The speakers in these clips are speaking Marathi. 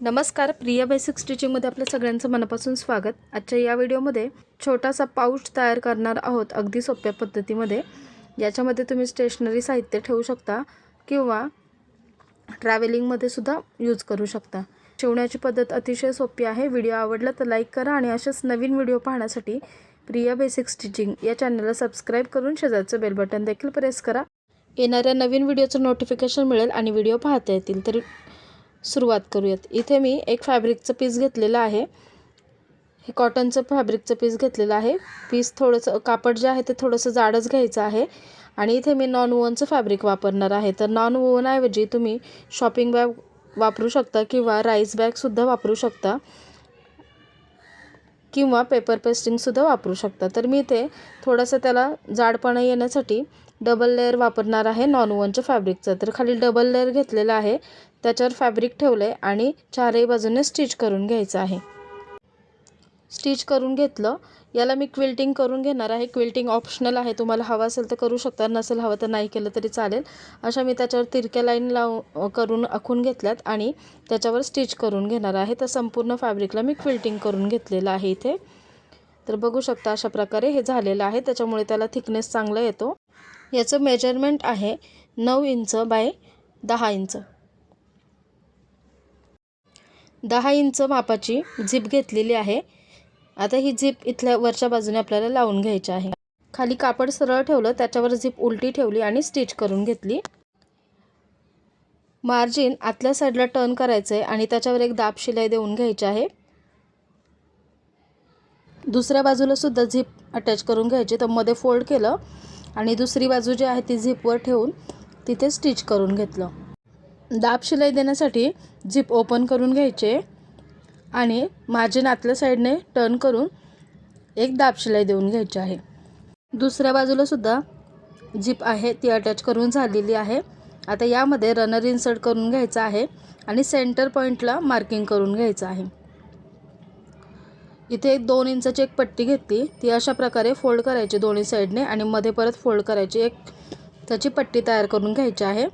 नमस्कार प्रिया बेसिक स्टिचिंगमध्ये आपल्या सगळ्यांचं मनापासून स्वागत. आजच्या या व्हिडिओमध्ये छोटासा पाऊच तयार करणार आहोत अगदी सोप्या पद्धतीमध्ये. याच्यामध्ये तुम्ही स्टेशनरी साहित्य ठेवू शकता किंवा ट्रॅव्हलिंगमध्ये सुद्धा यूज करू शकता. शिवण्याची पद्धत अतिशय सोपी आहे. व्हिडिओ आवडला तर लाईक करा आणि असेच नवीन व्हिडिओ पाहण्यासाठी प्रिया बेसिक स्टिचिंग या चॅनलला सबस्क्राईब करून शेजारचं बेल बटन देखील प्रेस करा. येणाऱ्या नवीन व्हिडिओचं नोटिफिकेशन मिळेल आणि व्हिडिओ पाहता येतील. तर सुरुवात करूयात. इथे मी एक फॅब्रिकचं पीस घेतलेलं आहे. हे कॉटनचं फॅब्रिकचं पीस घेतलेलं आहे. पीस थोडंसं कापड जे आहे ते थोडंसं जाडच घ्यायचं आहे. आणि इथे मी नॉन वुवनचं फॅब्रिक वापरणार आहे. तर नॉन वुवनऐवजी तुम्ही शॉपिंग बॅग वापरू शकता किंवा राईस बॅगसुद्धा वापरू शकता. किंवा पेपर पेस्टिंगसुद्धा वापरू शकता. तर मी इथे थोडंसं त्याला जाडपणा येण्यासाठी डबल लेअर वापरणार आहे नॉन वनच्या फॅब्रिकचं. तर खाली डबल लेअर घेतलेलं आहे. त्याच्यावर फॅब्रिक ठेवलं आहे आणि चारही बाजूने स्टिच करून घ्यायचं आहे. स्टिच करून घेतलं. याला मी क्विल्टिंग करून घेणार आहे. क्विल्टिंग ऑप्शनल आहे. तुम्हाला हवं असेल तर करू शकता. नसेल हवं तर नाही केलं तरी चालेल. अशा मी त्याच्यावर तिरक्या लाईन लावून करून आखून घेतल्यात आणि त्याच्यावर स्टिच करून घेणार आहे. तर संपूर्ण फॅब्रिकला मी क्विल्टिंग करून घेतलेलं आहे इथे. तर बघू शकता अशा प्रकारे हे झालेलं आहे. त्याच्यामुळे त्याला थिकनेस चांगला येतो. याचं मेजरमेंट आहे नऊ इंच बाय दहा इंच. दहा इंच मापाची झिप घेतलेली आहे. आता ही झिप इथल्या वरच्या बाजूने आपल्याला लावून घ्यायची आहे. खाली कापड सरळ ठेवलं त्याच्यावर झिप उलटी ठेवली आणि स्टिच करून घेतली. मार्जिन आतल्या साईडला टर्न करायचं आहे आणि त्याच्यावर एक दाब शिलाई देऊन घ्यायची आहे. दुसऱ्या बाजूला सुद्धा झिप अटॅच करून घ्यायची. तर मध्ये फोल्ड केलं आणि दुसरी बाजू जी आहे ती झिपवर ठेवून तिथे स्टिच करून घेतलं. दाब शिलाई देण्यासाठी झिप ओपन करून घ्यायचे आणि माझे नातल्या साईडने टर्न करून एक दाब शिलाई देऊन घ्यायची आहे. दुसऱ्या बाजूलासुद्धा झिप आहे ती अटॅच करून झालेली आहे. आता यामध्ये रनर इन्सर्ट करून घ्यायचं आहे आणि सेंटर पॉईंटला मार्किंग करून घ्यायचं आहे. इथे एक दोन इंचाची एक पट्टी घेतली. ती अशा प्रकारे फोल्ड करायची दोन्ही साईडने आणि मध्ये परत फोल्ड करायची एक त्याची पट्टी तयार करून घ्यायची आहे.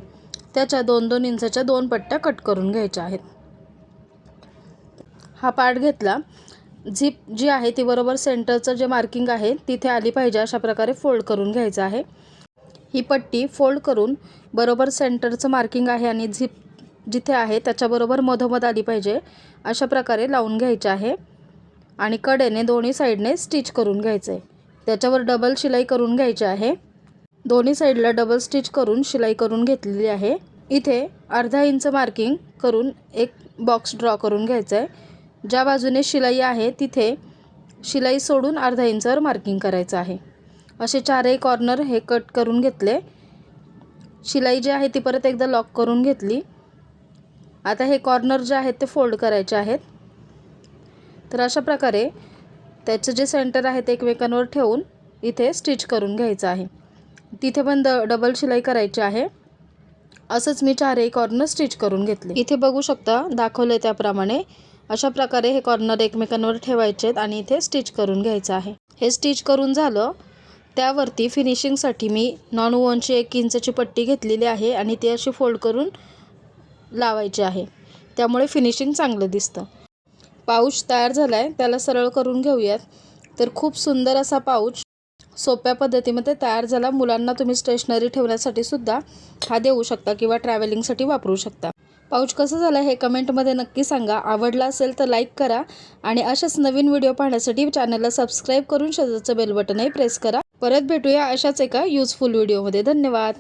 त्याच्या दोन दोन इंचाच्या दोन पट्ट्या कट करून घ्यायच्या आहेत. हा पार्ट घेतला. झिप जी आहे ती बरोबर सेंटरचं जे मार्किंग आहे तिथे आली पाहिजे अशा प्रकारे फोल्ड करून घ्यायचं आहे. ही पट्टी फोल्ड करून बरोबर सेंटरचं मार्किंग आहे आणि झिप जिथे आहे त्याच्याबरोबर मधोमध आली पाहिजे अशा प्रकारे लावून घ्यायची आहे. आणि कडेने दोन्ही साईडने स्टिच करून घ्यायचं आहे त्याच्यावर डबल शिलाई करून घ्यायची आहे. दोन्ही साईडला डबल स्टिच करून शिलाई करून घेतलेली आहे. इथे अर्धा इंच मार्किंग करून एक बॉक्स ड्रॉ करून घ्यायचं आहे ज्या बाजूने शिलाई आहे तिथे शिलाई सोडून अर्धा इंचावर मार्किंग करायचं आहे. असे चारही कॉर्नर हे कट करून घेतले. शिलाई जी आहे ती परत एकदा लॉक करून घेतली. आता हे कॉर्नर जे आहेत ते फोल्ड करायचे आहेत. तर अशा प्रकारे त्याचं जे सेंटर आहे ते एकमेकांवर ठेवून इथे स्टिच करून घ्यायचं आहे. तिथे पण द डबल शिलाई करायची आहे. असंच मी चारही कॉर्नर स्टिच करून घेतले. इथे बघू शकता दाखवले त्याप्रमाणे अशा प्रकारे हे कॉर्नर एकमेकांवर ठेवायचे आहेत आणि इथे स्टिच करून घ्यायचं आहे. हे स्टिच करून झालं त्यावरती फिनिशिंगसाठी मी नॉन वनची एक इंचची पट्टी घेतलेली आहे आणि ती अशी फोल्ड करून लावायची आहे. त्यामुळे फिनिशिंग चांगलं दिसतं. पाऊच तयार झाला आहे त्याला सरळ करून घेऊयात. तर खूप सुंदर असा पाऊच सोप्या पद्धतीमध्ये तयार झाला. मुलांना तुम्ही स्टेशनरी ठेवण्यासाठी सुद्धा हा देऊ शकता किंवा ट्रॅव्हलिंगसाठी वापरू शकता. पाऊच कसं झालं हे कमेंटमध्ये नक्की सांगा. आवडला असेल तर लाईक करा आणि अशाच नवीन व्हिडिओ पाहण्यासाठी चॅनलला सबस्क्राईब करून शेजारचं बेल बटनही प्रेस करा. परत भेटूया अशाच एका युजफुल व्हिडिओमध्ये धन्यवाद!